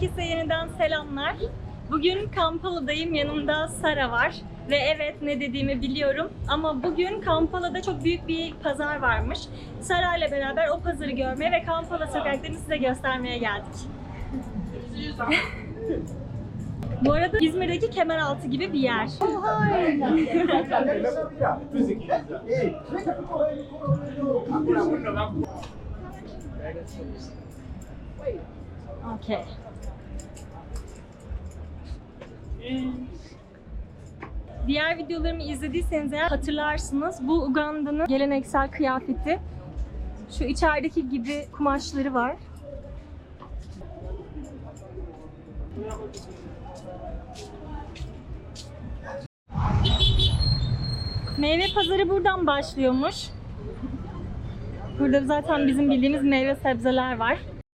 Herkese yeniden selamlar. Bugün Kampala'dayım. Yanımda Sara var. Ve evet ne dediğimi biliyorum. Ama bugün Kampala'da çok büyük bir pazar varmış. Sara ile beraber o pazarı görmeye ve Kampala sokaklarını size göstermeye geldik. Bu arada İzmir'deki Kemeraltı gibi bir yer. Okey. Diğer videolarımı izlediyseniz eğer hatırlarsınız. Bu Uganda'nın geleneksel kıyafeti. Şu içerideki gibi kumaşları var. Meyve pazarı buradan başlıyormuş. Burada zaten bizim bildiğimiz meyve sebzeler var.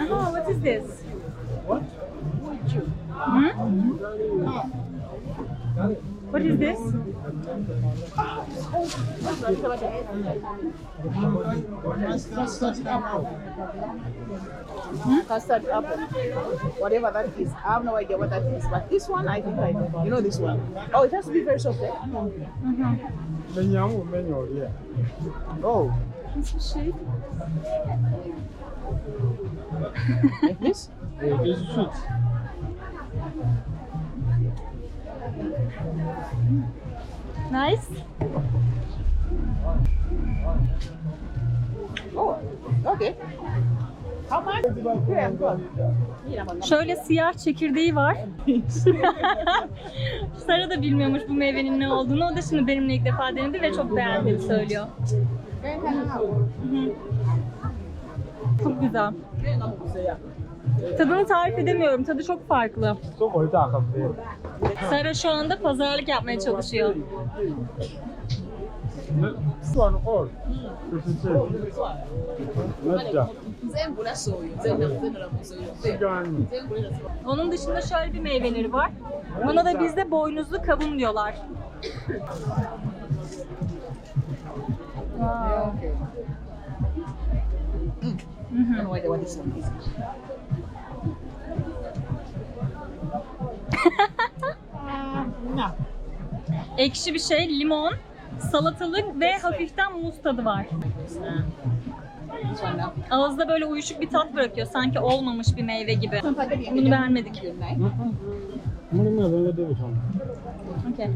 Aha, what is this? What? Hmm? What is this? custard apple, whatever that is. I have no idea what that is, but this one I think I know. You know this one? Oh, it has to be very soft. Eh? Menyamu menyo yeah. Oh, Nasıl bir şey? This? this is sweet. Nice. Oh, okay. How much? Yeah, good. Şöyle siyah çekirdeği var. Sara da bilmiyormuş bu meyvenin ne olduğunu. O da şimdi benimle ilk defa denedi ve çok beğendiğini söylüyor. Çok güzel. Tadını tarif edemiyorum. Tadı çok farklı. Sara şu anda pazarlık yapmaya çalışıyor. Onun dışında şöyle bir meyveleri var. Buna da bizde boynuzlu kavun diyorlar. Wow. Okay. I don't know why they want this one. Ekşi bir şey, limon, salatalık ve hafiften muz tadı var. Ağızda böyle uyuşuk bir tat bırakıyor. Sanki olmamış bir meyve gibi. Bunu beğenmedik. Okey.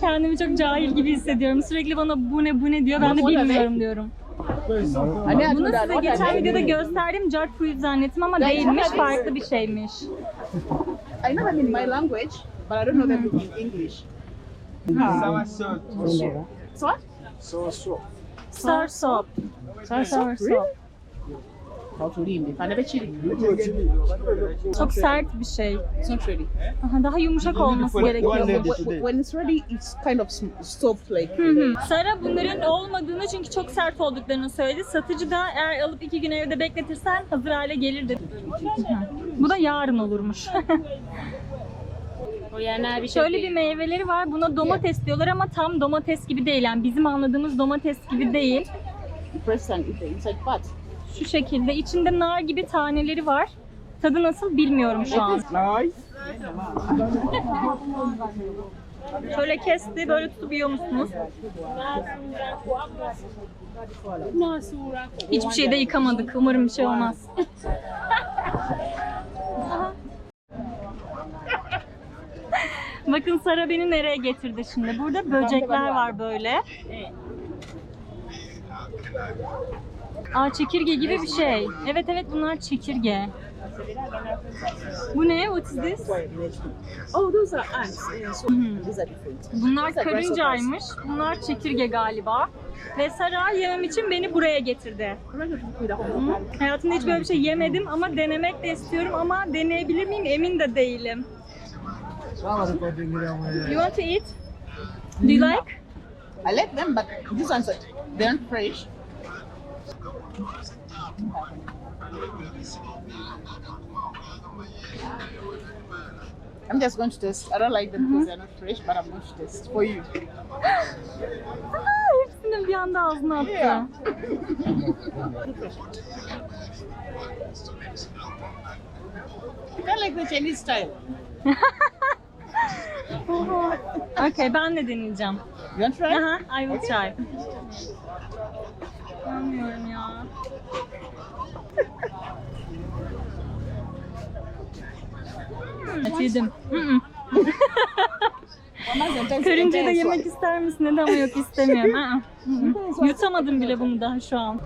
Kendimi çok cahil gibi hissediyorum. Sürekli bana bu ne bu ne diyor. Ben de bilmiyorum diyorum. Anne Bunu size geçen videoda gösterdim. Jackfruit zannettim ama değilmiş. Farklı bir şeymiş. I know them in my language, but I don't know them in English. Soursop. So what? To read Çok sert bir şey. It's not. Aha, daha yumuşak olması gerekiyor. Wh- When it's ready, it's kind of soft like. Hı hı. Sara bunların olmadığını çünkü çok sert olduklarını söyledi. Satıcı da eğer alıp iki gün evde bekletirsen hazır hale gelir dedi. Bu da yarın olurmuş. Şöyle bir meyveleri var. Buna domates diyorlar ama tam domates gibi değil. Yani bizim anladığımız domates gibi değil. The inside part. Şu şekilde. içinde nar gibi taneleri var. Tadı nasıl bilmiyorum şu an. Şöyle kesti, böyle tutup yiyor musunuz? Hiçbir şey de yıkamadık. Umarım bir şey olmaz. Bakın Sara beni nereye getirdi şimdi. Burada böcekler var böyle. Aa çekirge gibi bir şey. Evet evet bunlar çekirge. Bu ne? What is this? Oh, those are ants. Bunlar karıncaymış. Bunlar çekirge galiba. Ve Sara yemem için beni buraya getirdi. Hı? Hayatımda hiç böyle bir şey yemedim ama denemek de istiyorum ama deneyebilir miyim emin de değilim. You want to eat? Do you like? I like them, but these ones are they aren't fresh. I'm just going to taste. I don't like them because they're not fresh, but I'm going to taste for you. Aa, hepsini bir anda ağzına attı. Yeah. of like the Chinese style. Okay, ben de deneyeceğim. You want to try? Aha, I will try. Bilmiyorum ya. Hmm, yedim. Karınca da yemek ister misin? Neden ama yok istemiyorum. Hı. Yutamadım bile bunu daha şu an.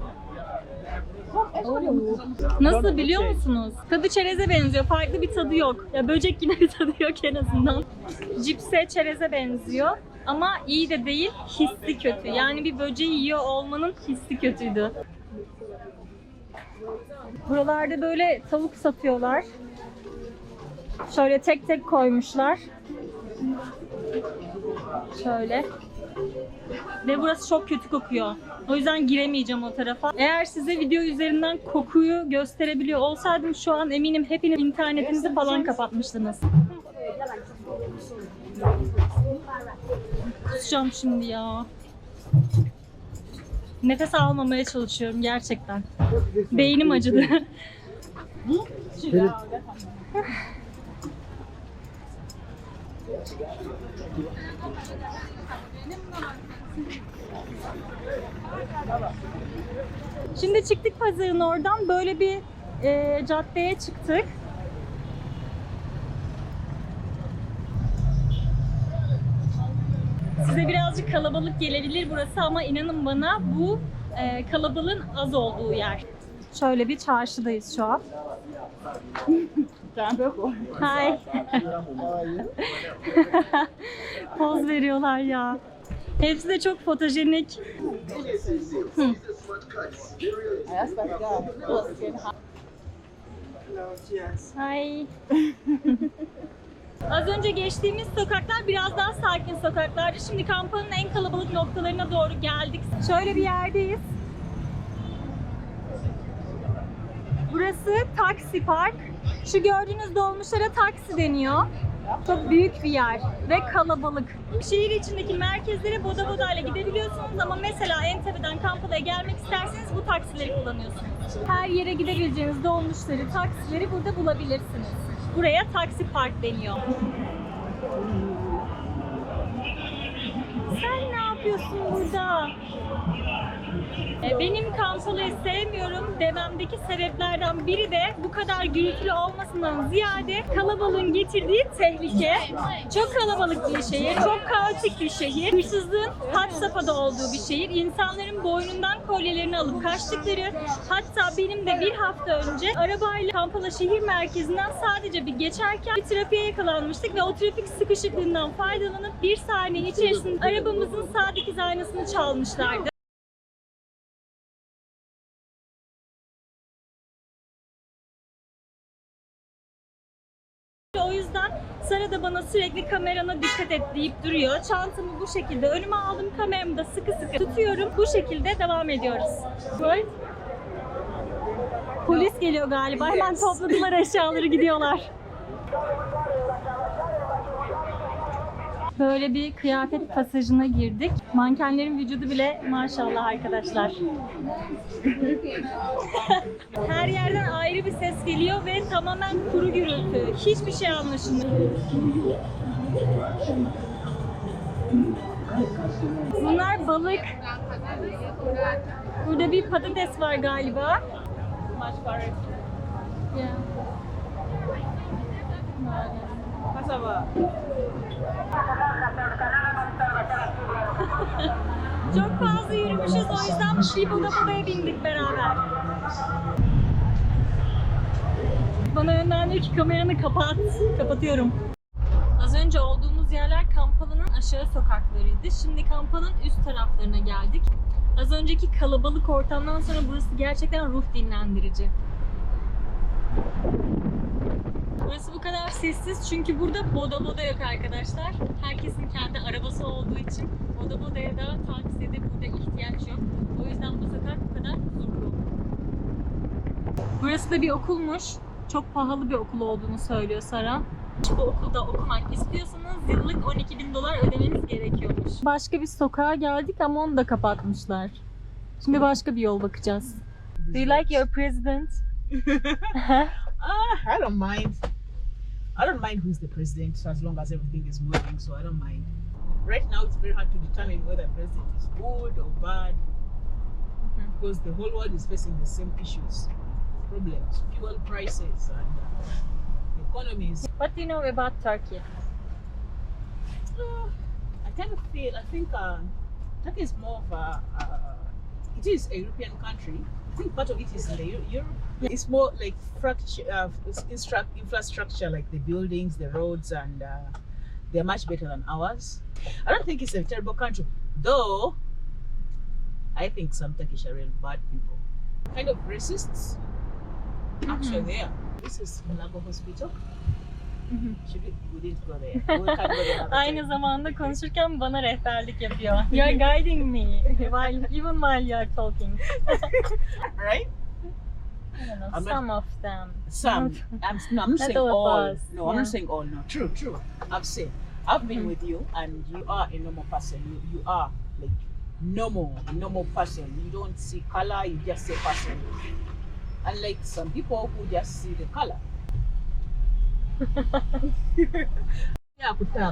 Nasıl biliyor musunuz? Tadı çereze benziyor. Farklı bir tadı yok. Ya böcek gibi bir tadı yok en azından. Cipse çereze benziyor. Ama iyi de değil, hissi kötü. Yani bir böceği yiyor olmanın hissi kötüydü. Buralarda böyle tavuk satıyorlar. Şöyle tek tek koymuşlar. Şöyle. Ve burası çok kötü kokuyor. O yüzden giremeyeceğim o tarafa. Eğer size video üzerinden kokuyu gösterebiliyor olsaydım şu an eminim hepiniz internetinizi falan kapatmıştınız. Kusacağım şimdi ya. Nefes almamaya çalışıyorum gerçekten. Beynim acıdı. Şimdi çıktık pazarın oradan böyle bir e, caddeye çıktık. Size birazcık kalabalık gelebilir burası ama inanın bana bu e, kalabalığın az olduğu yer. Şöyle bir çarşıdayız şu an. Hi. Poz veriyorlar ya. Hepsi de çok fotojenik. Okay. Hi. Az önce geçtiğimiz sokaklar biraz daha sakin sokaklardı. Şimdi kampanın en kalabalık noktalarına doğru geldik. Şöyle bir yerdeyiz. Burası taksi park. Şu gördüğünüz dolmuşlara taksi deniyor. Çok büyük bir yer ve kalabalık. Şehir içindeki merkezlere boda boda ile gidebiliyorsunuz ama mesela Entepe'den Kampala'ya gelmek isterseniz bu taksileri kullanıyorsunuz. Her yere gidebileceğiniz dolmuşları, taksileri burada bulabilirsiniz. Buraya taksi park deniyor. Sen ne yapıyorsun burada? E, Benim Kampala'yı sevmiyorum dememdeki sebeplerden biri de bu kadar gürültülü olmasından ziyade kalabalığın getirdiği tehlike. Çok kalabalık bir şehir, çok kaotik bir şehir. Hırsızlığın had safhada olduğu bir şehir. İnsanların boynundan kolyelerini alıp kaçtıkları, hatta benim de bir hafta önce arabayla Kampala şehir merkezinden sadece bir geçerken bir trafiğe yakalanmıştık ve o trafik sıkışıklığından faydalanıp bir saniye içerisinde arabamızın sağ dikiz aynasını çalmışlardı. O yüzden Sara da bana sürekli kamerana dikkat et deyip duruyor. Çantamı bu şekilde önüme aldım. Kameramı da sıkı sıkı tutuyorum. Bu şekilde devam ediyoruz. Right? Polis geliyor galiba. Hemen topladılar eşyaları gidiyorlar. Böyle bir kıyafet pasajına girdik. Mankenlerin vücudu bile maşallah arkadaşlar. Her yerden ayrı bir ses geliyor ve tamamen kuru gürültü. Hiçbir şey anlaşılmıyor. Bunlar balık. Burada bir patates var galiba. Yeah. Çok fazla yürümüşüz o yüzden bir boda bodaya bindik beraber. Bana önden diyor ki kameranı kapat. Kapatıyorum. Az önce olduğumuz yerler Kampala'nın aşağı sokaklarıydı. Şimdi Kampala'nın üst taraflarına geldik. Az önceki kalabalık ortamdan sonra burası gerçekten ruh dinlendirici. Burası bu kadar sessiz çünkü burada boda boda yok arkadaşlar. Herkesin kendi arabası olduğu için boda bodaya da taksiye de burada ihtiyaç yok. O yüzden bu sokak bu kadar huzurlu. Burası da bir okulmuş. Çok pahalı bir okul olduğunu söylüyor Sara. Bu okulda okumak istiyorsanız yıllık 12 bin dolar ödemeniz gerekiyormuş. Başka bir sokağa geldik ama onu da kapatmışlar. Şimdi başka bir yol bakacağız. Do you like your president? Ah, I don't mind. I don't mind who's the president as long as everything is moving, so I don't mind. Right now, it's very hard to determine whether the president is good or bad because the whole world is facing the same issues, problems, fuel prices, and uh, economies. What do you know about Turkey? Uh, I kind of feel, I think uh, Turkey is more of a, uh, it is a European country. I think part of it is in Europe. It's more like fracture, uh, infrastructure, like the buildings, the roads, and uh, they're much better than ours. I don't think it's a terrible country, though. I think some Turkish are real bad people, kind of racists. Mm-hmm. Actually, mm-hmm. they are. This is Mulago Hospital. Mm-hmm. Should we, we didn't go there. We can go another Aynı time. zamanda konuşurken bana rehberlik yapıyor. You are guiding me while even while you are talking. right? I don't know, I'm not- some of them. Some. I'm, no, I'm not Not saying all all. us, No, I'm not saying all. No, true, true. I've said I've been Mhm. with you, and you are a normal person. You you are like normal, normal person. You don't see color. You just see person. Unlike some people who just see the color.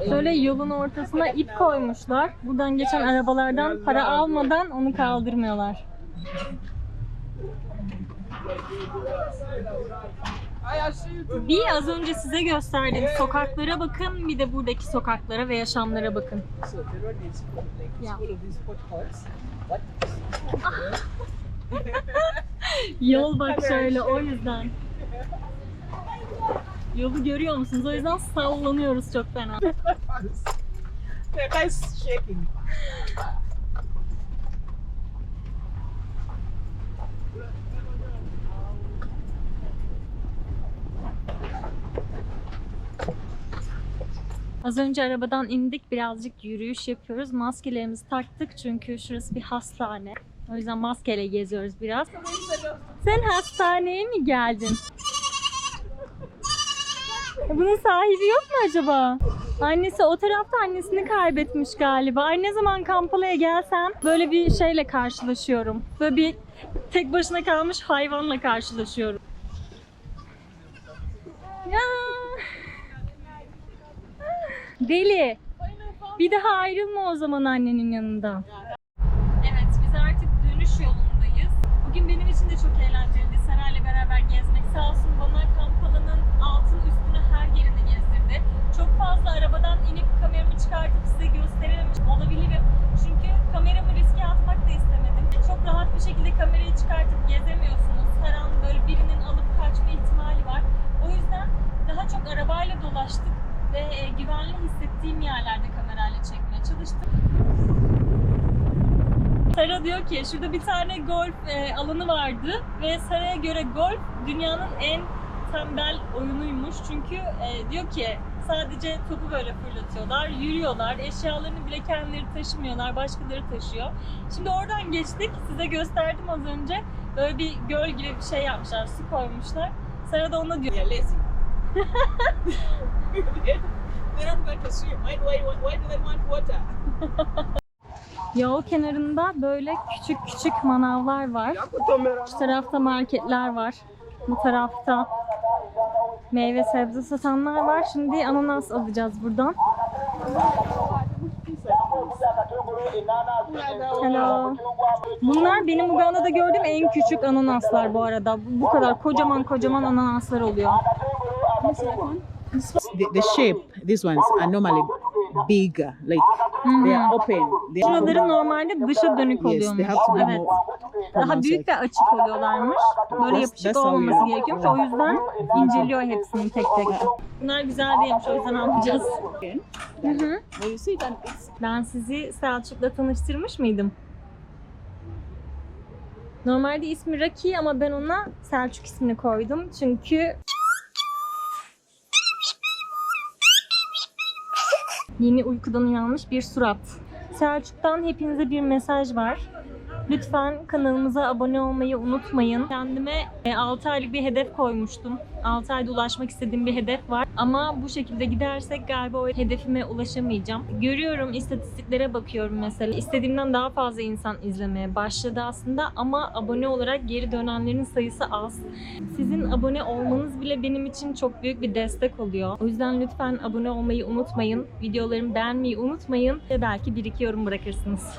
Şöyle yolun ortasına ip koymuşlar. Buradan geçen arabalardan para almadan onu kaldırmıyorlar. Bir az önce size gösterdiğim sokaklara bakın, bir de buradaki sokaklara ve yaşamlara bakın. So Yol bak şöyle o yüzden. Yolu görüyor musunuz? O yüzden sallanıyoruz çok fena. shaking. Az önce arabadan indik birazcık yürüyüş yapıyoruz. Maskelerimizi taktık çünkü şurası bir hastane. O yüzden maskeyle geziyoruz biraz. Sen hastaneye mi geldin? Bunun sahibi yok mu acaba? Annesi o tarafta annesini kaybetmiş galiba. Ay ne zaman Kampala'ya gelsem böyle bir şeyle karşılaşıyorum. Böyle bir tek başına kalmış hayvanla karşılaşıyorum. Ya. Deli. Bir daha ayrılma o zaman annenin yanından. Dönüş yolundayız. Bugün benim için de çok eğlenceliydi. Saray'la beraber gezmek. Sağ olsun bana Kampala'nın altın üstünü her yerini gezdirdi. Çok fazla arabadan inip kameramı çıkartıp size gösterememiş olabilirim. Çünkü kameramı riske atmak da istemedim. Çok rahat bir şekilde kamerayı çıkartıp gezemiyorsunuz. Her an böyle birinin alıp kaçma ihtimali var. O yüzden daha çok arabayla dolaştık ve e, güvenli hissettiğim yerlerde kamerayla çekmeye çalıştım. Sara diyor ki şurada bir tane golf e, alanı vardı ve Sara'ya göre golf dünyanın en tembel oyunuymuş. Çünkü e, diyor ki sadece topu böyle fırlatıyorlar, yürüyorlar, eşyalarını bile kendileri taşımıyorlar, başkaları taşıyor. Şimdi oradan geçtik, size gösterdim az önce. Böyle bir göl gibi bir şey yapmışlar, su koymuşlar. Sara da ona diyor. They're lazy. They're not going to swim. Why do, I, why do they want water? Yol kenarında böyle küçük küçük manavlar var. Şu tarafta marketler var. Bu tarafta meyve sebze satanlar var. Şimdi ananas alacağız buradan. Hello. Bunlar benim Uganda'da gördüğüm en küçük ananaslar bu arada. Bu- kadar kocaman kocaman ananaslar oluyor. The, the shape, these ones normally bigger, like they are open. They are Şuraları normalde dışa dönük yes, they oluyormuş. have to be Evet. more Daha büyük ve açık oluyorlarmış. Böyle yapışık olmaması gerekiyormuş. O yüzden inceliyor hepsini tek tek. Bunlar güzel değilmiş o yüzden almayacağız. Hı hı. Ben sizi Selçuk'la tanıştırmış mıydım? Normalde ismi Raki ama ben ona Selçuk ismini koydum. Çünkü yeni uykudan uyanmış bir surat. Selçuk'tan hepinize bir mesaj var. Lütfen kanalımıza abone olmayı unutmayın. Kendime 6 aylık bir hedef koymuştum. 6 ayda ulaşmak istediğim bir hedef var. Ama bu şekilde gidersek galiba o hedefime ulaşamayacağım. Görüyorum, istatistiklere bakıyorum mesela. İstediğimden daha fazla insan izlemeye başladı aslında ama abone olarak geri dönenlerin sayısı az. Sizin abone olmanız bile benim için çok büyük bir destek oluyor. O yüzden lütfen abone olmayı unutmayın. Videolarımı beğenmeyi unutmayın ve belki bir iki yorum bırakırsınız.